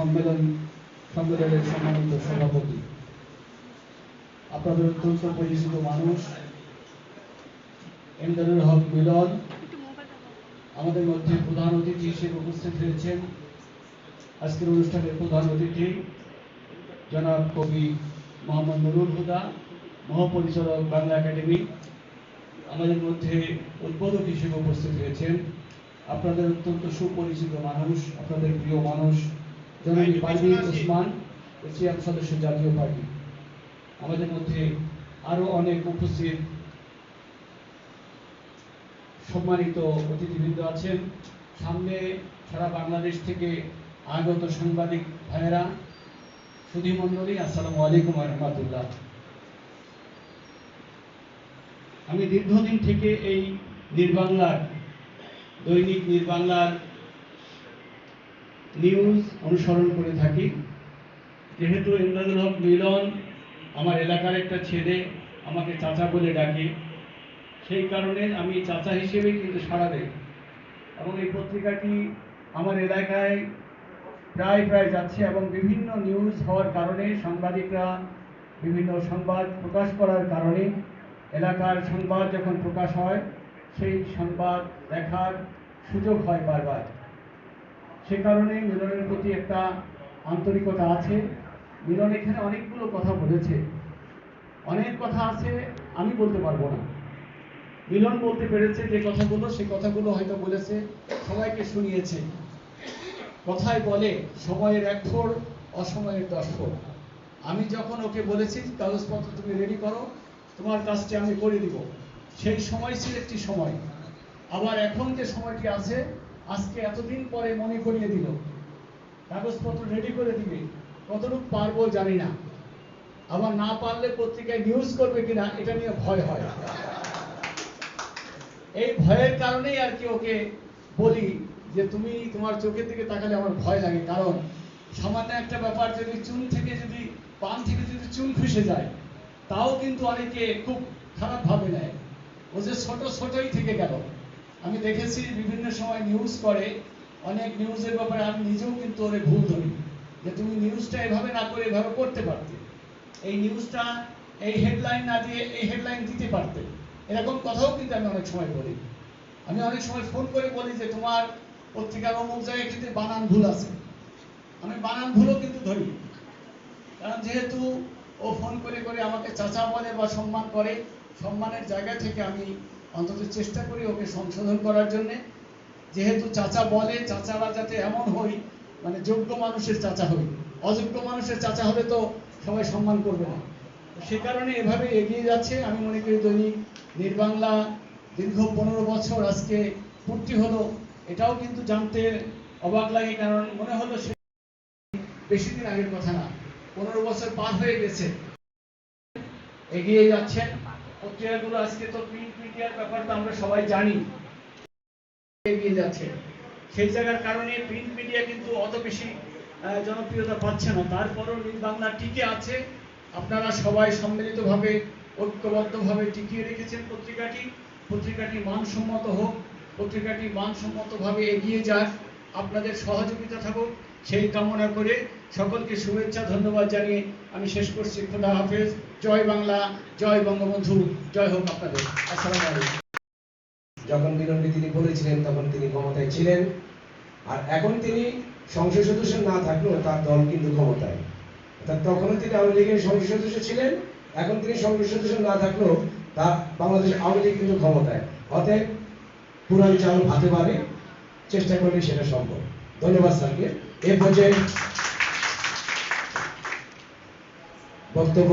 সম্মেলন, সম্মেলনের সম্মানিত সভাপতি। আপনাদের অত্যন্ত পরিচিত মানুষ, এমদাদুল হক মিলন, আমাদের মধ্যে প্রধান অতিথি হিসেবে উপস্থিত হয়েছেন। আজকের অনুষ্ঠানের প্রধান অতিথি, জনাব কবি মোহাম্মদ নুরুল হুদা, মহাপরিচালক বাংলা একাডেমি। আমাদের মধ্যে উদ্বোধক হিসেবে উপস্থিত হয়েছেন। আপনাদের অত্যন্ত সুপরিচিত মানুষ, আপনাদের প্রিয় মানুষ জনাবি পারভিন ওসমান এশিয়ান সদস্য জাতীয় পার্টি। আমাদের মধ্যে আরও অনেক উপস্থিত সম্মানিত অতিথিবৃন্দ আছেন। সামনে সারা বাংলাদেশ থেকে আগত সাংবাদিক ভাইয়েরা, সুধী মণ্ডলী, আসসালামু আলাইকুম রহমতুল্লাহ। আমি দীর্ঘদিন থেকে এই নির্বাংলার, দৈনিক নির্বাংলার নিউজ অনুসরণ করে থাকি। যেহেতু ইমরানুল হক মিলন আমার এলাকার একটা ছেলে আমাকে চাচা বলে ডাকে, সেই কারণে আমি চাচা হিসেবেই কিন্তু সাড়া দেই। এবং এই পত্রিকাটি আমার এলাকায় প্রায় প্রায় যাচ্ছে এবং বিভিন্ন নিউজ হওয়ার কারণে, সাংবাদিকরা বিভিন্ন সংবাদ প্রকাশ করার কারণে এলাকার সংবাদ যখন প্রকাশ হয়, সেই সংবাদ দেখার সুযোগ হয় বারবার। সে কারণে মিলনের প্রতি একটা আন্তরিকতা আছে। মিলন এখানে অনেকগুলো কথা বলেছে। অনেক কথা আছে, আমি বলতে পারব না। মিলন বলতে পেরেছে যে কথাগুলো সেই কথাগুলো হয়তো বলেছে, সবাইকে শুনিয়েছে। কথায় বলে, সময়ের এক ফোর অসময়ের দশ ফোর আমি যখন ওকে বলেছি, কাগজপত্র তুমি রেডি করো, তোমার কাজটি আমি করে দিব। সেই সময় ছিল একটি সময়। আবার এখন যে সময়টি আছে আজকে এতদিন পরে মনে করিয়ে দিল। কাগজপত্র রেডি করে দিবে। কতটুকু পারব জানি না। আবার না পারলে পত্রিকায় নিউজ করবে কিনা, এটা নিয়ে ভয় হয়। এই ভয়ের কারণেই আর কি ওকে বলি যে তুমি তোমার চোখের দিকে তাকালে আমার ভয় লাগে। কারণ সামান্য একটা ব্যাপার যদি চুন থেকে যদি, পান থেকে যদি চুন খসে যায়, তাও কিন্তু অনেকে খুব খারাপ ভাবে নেয়। ও যে ছোট ছোটই থেকে গেল। আমি দেখেছি বিভিন্ন সময় নিউজ করে, অনেক নিউজের ব্যাপারে আমি নিজেও কিন্তু ওরে ভুল ধরি। যে তুমি নিউজটা এভাবে না করে এভাবে করতে পারতে। এই নিউজটা এই হেডলাইন না দিয়ে এই হেডলাইন দিতে পারতে। এরকম কথাও কিন্তু আমি অনেক সময় বলি। আমি অনেক সময় ফোন করে বলি যে, তোমার পত্রিকার অমুক জায়গায় কিন্তু বানান ভুল আছে। আমি বানান ভুলও কিন্তু ধরি। কারণ যেহেতু ও ফোন করে করে আমাকে চাচা বলে বা সম্মান করে, সম্মানের জায়গা থেকে আমি অন্তত চেষ্টা করি ওকে সংশোধন করার জন্যে। যেহেতু চাচা বলে, চাচারা যাতে এমন হই মানে যোগ্য মানুষের চাচা হই। অযোগ্য মানুষের চাচা হলে তো সবাই সম্মান করবে না। সে কারণে এভাবে এগিয়ে যাচ্ছে। আমি মনে করি দৈনিক নির্বাংলা দীর্ঘ পনেরো বছর আজকে পূর্তি হলো। এটাও কিন্তু জানতে অবাক লাগে, কারণ মনে হলো সে বেশি দিন আগের কথা না, পনেরো বছর পার হয়ে গেছে। এগিয়ে যাচ্ছেন। পত্রিকাগুলো আজকে তো প্রিন্ট মিডিয়ার ব্যাপারটা আমরা সবাই জানি। এগিয়ে যাচ্ছে। সেই জায়গার কারণে প্রিন্ট মিডিয়া কিন্তু অত বেশি জনপ্রিয়তা পাচ্ছে না। তারপরও নীল বাংলা টিকে আছে। আপনারা সবাই সম্মিলিতভাবে, ঐক্যবদ্ধভাবে টিকিয়ে রেখেছেন পত্রিকাটি। পত্রিকাটি মানসম্মত হোক, পত্রিকাটি মানসম্মতভাবে এগিয়ে যাক। আপনাদের সহযোগিতা থাকুক। সেই কামনা করে সকলকে শুভেচ্ছা, ধন্যবাদ জানিয়ে আমি শেষ করছি। খোদা হাফেজ। জয় বাংলা, জয় বঙ্গবন্ধু। জয় হোক আপনাদের। আসসালামু আলাইকুম। যখন মিলনকে তিনি বলেছিলেন, তখন তিনি ক্ষমতায় ছিলেন। আর এখন তিনি সংসদ সদস্য না থাকলেও তার দল কিন্তু ক্ষমতায়। অর্থাৎ তখনও তিনি আওয়ামী লীগের সংসদ সদস্য ছিলেন। এখন তিনি সংসদ সদস্য না থাকলেও তা বাংলাদেশ আওয়ামী লীগ কিন্তু ক্ষমতায়। অতএব পুরান চাল ভাতে পারে চেষ্টা করলে সেটা সম্ভব। ধন্যবাদ, স্যারকে। এ পর্যায়ে বক্তব্য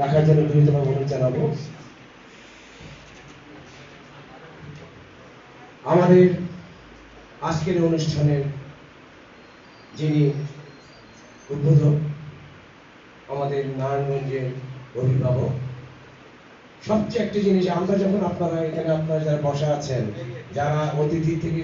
রাখার জন্য বিনীতভাবে অনুরোধ জানাব। আমাদের আজকের অনুষ্ঠানের যিনি উদ্বোধক, আমাদের নারায়ণগঞ্জের অভিভাবক, সবচেয়ে একটা জিনিস, আমরা যখন আপনারা এখানে আপনারা যারা বসা আছেন, যারা অতিথি থেকে